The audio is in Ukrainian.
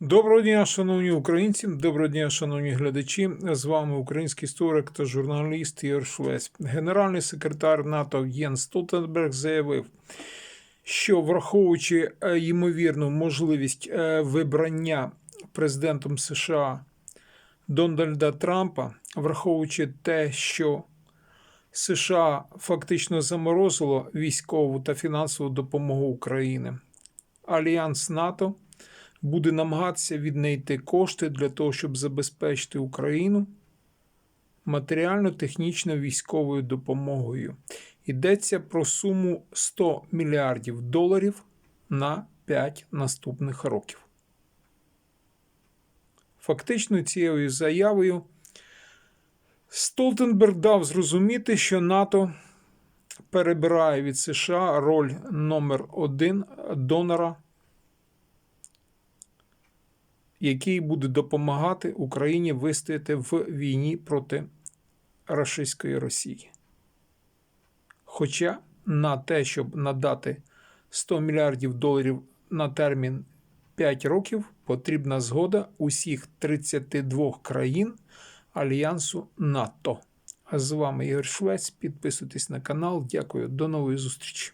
Доброго дня, шановні українці, доброго дня, шановні глядачі. З вами український історик та журналіст Ігор Швець. Генеральний секретар НАТО Єн Столтенберг заявив, що враховуючи е, ймовірну можливість е, вибрання президентом США Дональда Трампа, враховуючи те, що США фактично заморозило військову та фінансову допомогу Україні, Альянс НАТО буде намагатися віднайти кошти для того, щоб забезпечити Україну матеріально-технічно військовою допомогою. Йдеться про суму 100 мільярдів доларів на 5 наступних років. Фактично, цією заявою Столтенберг дав зрозуміти, що НАТО перебирає від США роль номер один донора який буде допомагати Україні вистояти в війні проти рашистської Росії. Хоча на те, щоб надати 100 мільярдів доларів на термін 5 років, потрібна згода усіх 32 країн Альянсу НАТО. А з вами Ігор Швець. Підписуйтесь на канал. Дякую, до нової зустрічі.